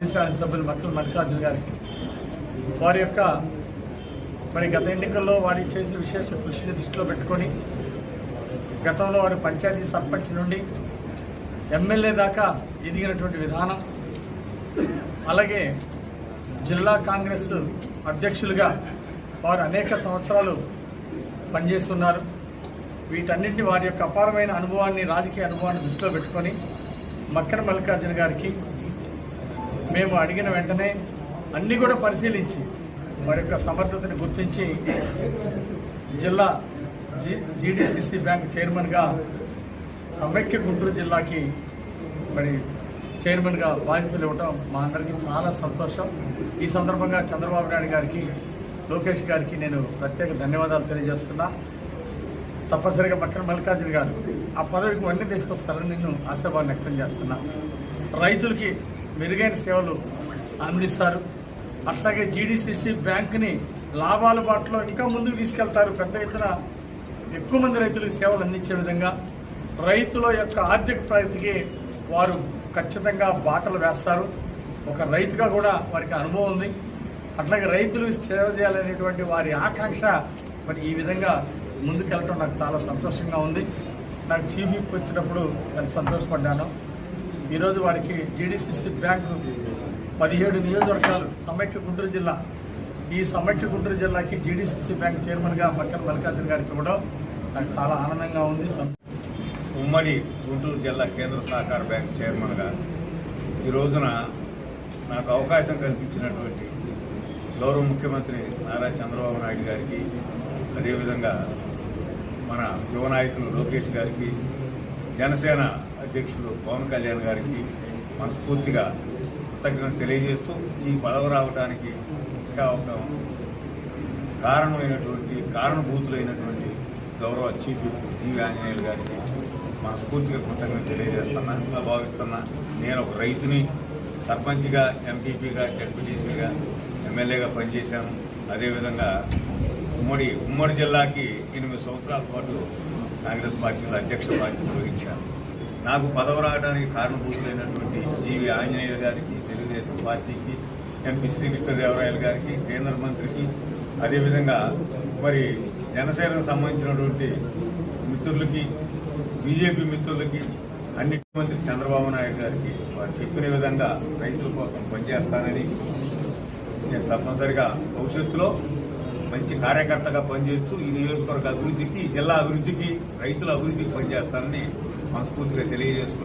శాసనసభ్యులు మక్కల మల్లికార్జున గారికి. వారి యొక్క మరి గత ఎన్నికల్లో వారి చేసిన విశేష కృషిని దృష్టిలో పెట్టుకొని గతంలో వారి పంచాయతీ సర్పంచ్ నుండి ఎమ్మెల్యే దాకా ఎదిగినటువంటి విధానం అలాగే జిల్లా కాంగ్రెస్ అధ్యక్షులుగా వారు అనేక సంవత్సరాలు పనిచేస్తున్నారు. వీటన్నింటినీ వారి యొక్క అపారమైన అనుభవాన్ని రాజకీయ అనుభవాన్ని దృష్టిలో పెట్టుకొని మక్కన మల్లికార్జున గారికి మేము అడిగిన వెంటనే అన్నీ కూడా పరిశీలించి వారి యొక్క సమర్థతని గుర్తించి జిల్లా జీ జీడిసిసి బ్యాంక్ చైర్మన్గా సమైక్య గుంటూరు జిల్లాకి మరి చైర్మన్గా బాధ్యతలు ఇవ్వటం మా అందరికీ చాలా సంతోషం. ఈ సందర్భంగా చంద్రబాబు నాయుడు గారికి లోకేష్ గారికి నేను ప్రత్యేక ధన్యవాదాలు తెలియజేస్తున్నా. తప్పనిసరిగా పక్కన మల్లికార్జున గారు ఆ పదవికి వన్నీ తీసుకొస్తారని నేను ఆశాభావం వ్యక్తం చేస్తున్నా. రైతులకి మెరుగైన సేవలు అందిస్తారు. అట్లాగే జీడీసీసీ బ్యాంకుని లాభాల బాటలో ఇంకా ముందుకు తీసుకెళ్తారు. పెద్ద ఎత్తున ఎక్కువ మంది రైతులకు సేవలు అందించే విధంగా రైతుల యొక్క ఆర్థిక ప్రగతికి వారు ఖచ్చితంగా బాటలు వేస్తారు. ఒక రైతుగా కూడా వారికి అనుభవం ఉంది. అట్లాగే రైతులు సేవ చేయాలనేటువంటి వారి ఆకాంక్ష మరి ఈ విధంగా ముందుకెళ్ళటం నాకు చాలా సంతోషంగా ఉంది. నాకు చీఫ్ వచ్చినప్పుడు నేను సంతోషపడ్డాను. ఈరోజు వారికి జీడీసీసీ బ్యాంకు పదిహేడు నియోజకవర్గాలు సమైక్య గుంటూరు జిల్లా. ఈ సమైక్య గుంటూరు జిల్లాకి జీడీసీసీ బ్యాంక్ చైర్మన్గా మక్కన మల్లికార్జున గారికి ఇవ్వడం నాకు చాలా ఆనందంగా ఉంది. ఉమ్మడి గుంటూరు జిల్లా కేంద్ర సహకార బ్యాంక్ చైర్మన్గా ఈ రోజున నాకు అవకాశం కల్పించినటువంటి గౌరవ ముఖ్యమంత్రి నారా చంద్రబాబు నాయుడు గారికి అదేవిధంగా మన యువ నాయకులు లోకేష్ గారికి జనసేన అధ్యక్షులు పవన్ కళ్యాణ్ గారికి మనస్ఫూర్తిగా కృతజ్ఞత తెలియజేస్తూ ఈ పదవి రావడానికి ఇంకా ఒక కారణమైనటువంటి కారణభూతులైనటువంటి గౌరవ చీఫ్ జీవి ఆంజనేయులు గారికి మనస్ఫూర్తిగా కృతజ్ఞత తెలియజేస్తున్నా ఇంకా భావిస్తున్నా. నేను ఒక రైతుని సర్పంచ్గా ఎంపీపీగా జడ్పీటీసీగా ఎమ్మెల్యేగా పనిచేశాను. అదేవిధంగా ఉమ్మడి ఉమ్మడి జిల్లాకి ఎనిమిది సంవత్సరాల పాటు కాంగ్రెస్ పార్టీలో అధ్యక్ష బాధ్యత వహించాను. నాకు పదవి రావడానికి కారణభూతులైనటువంటి జీవి ఆంజనేయులు గారికి తెలుగుదేశం పార్టీకి ఎంపీ శ్రీకృష్ణదేవరాయలు గారికి కేంద్ర మంత్రికి అదేవిధంగా మరి జనసేనకు సంబంధించినటువంటి మిత్రులకి బీజేపీ మిత్రులకి అన్ని మంత్రి చంద్రబాబు నాయుడు గారికి వారు చెప్పిన విధంగా రైతుల కోసం పనిచేస్తానని నేను తప్పనిసరిగా భవిష్యత్తులో మంచి కార్యకర్తగా పనిచేస్తూ ఈ నియోజకవర్గ అభివృద్ధికి జిల్లా అభివృద్ధికి రైతుల అభివృద్ధికి పనిచేస్తానని మనస్ఫూర్తిగా తెలియజేసుకుంటున్నాను.